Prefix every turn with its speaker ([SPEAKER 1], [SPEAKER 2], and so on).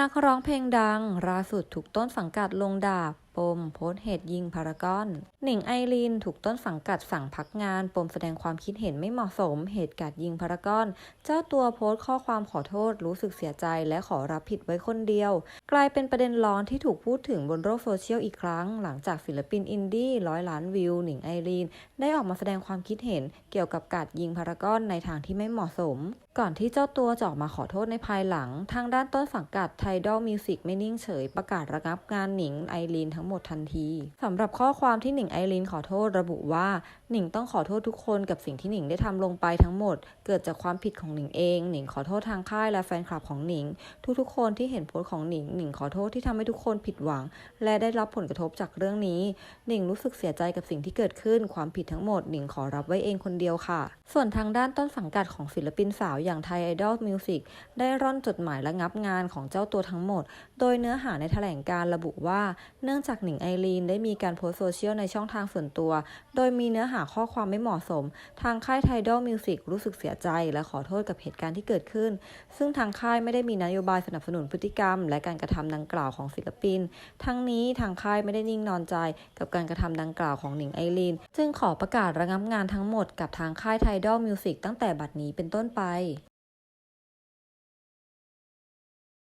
[SPEAKER 1] นักร้องเพลงดังล่าสุดถูกต้นสังกัดลงดาบ ปมโพสเหตุยิงพารากอน หนิงไอรีนถูกต้นสังกัดสั่งพักงาน ปมแสดงความคิดเห็นไม่เหมาะสม เหตุการณ์ยิงพารากอน เจ้าตัวโพสต์ข้อความขอโทษ รู้สึกเสียใจและขอรับผิดไว้คนเดียว กลายเป็นประเด็นร้อนที่ถูกพูดถึงบนโลกโซเชียลอีกครั้ง หลังจากศิลปินอินดี้ร้อยล้านวิว หนิงไอรีนได้ออกมาแสดงความคิดเห็น เกี่ยวกับการยิงพารากอนในทางที่ไม่เหมาะสม ก่อนที่เจ้าตัวจะออกมาขอโทษในภายหลัง ทางด้านต้นสังกัด Tidal Music ไม่นิ่งเฉยประกาศระงับงานหนิงไอรีนทั้งหมดทันทีสำหรับข้อความที่หนิงไอรีนขอโทษระบุว่าหนิงต้องขอโทษทุกคนกับสิ่งที่หนิงได้ทำลงไปทั้งหมด เกิดจากความผิดของหนิงเองหนิงขอโทษทางค่ายและแฟนคลับของหนิง ทุกๆ คนที่เห็นโพสต์ของหนิงหนิงขอโทษที่ทำให้ทุกคนผิดหวัง และได้รับผลกระทบจากเรื่องนี้หนิงรู้สึกเสียใจกับสิ่งที่เกิดขึ้น ความผิดทั้งหมดหนิงขอรับไว้เองคนเดียวค่ะ ส่วนทางด้านต้นสังกัดของศิลปินสาวอย่าง Thai Idol Music ได้ร่อนจดหมายระงับงานของเจ้าตัวทั้งหมด โดยเนื้อหาในแถลงการระบุว่า เนื่องจากหนิงไอรีนได้มีการโพสโซเชียลในช่องทางส่วนตัว โดยมีเนื้อหาข้อความไม่เหมาะสม ทางค่าย Tidal Music รู้สึกเสียใจและขอโทษกับเหตุการณ์ที่เกิดขึ้น ซึ่งทางค่ายไม่ได้มีนโยบายสนับสนุนพฤติกรรม และการกระทำดังกล่าวของศิลปิน ทั้งนี้ทางค่ายไม่ได้นิ่งนอนใจ กับการกระทำดังกล่าวของหนิงไอรีน จึงขอประกาศระงับงานทั้งหมดกับทางค่าย Tidal Music ตั้งแต่บัดนี้เป็นต้นไป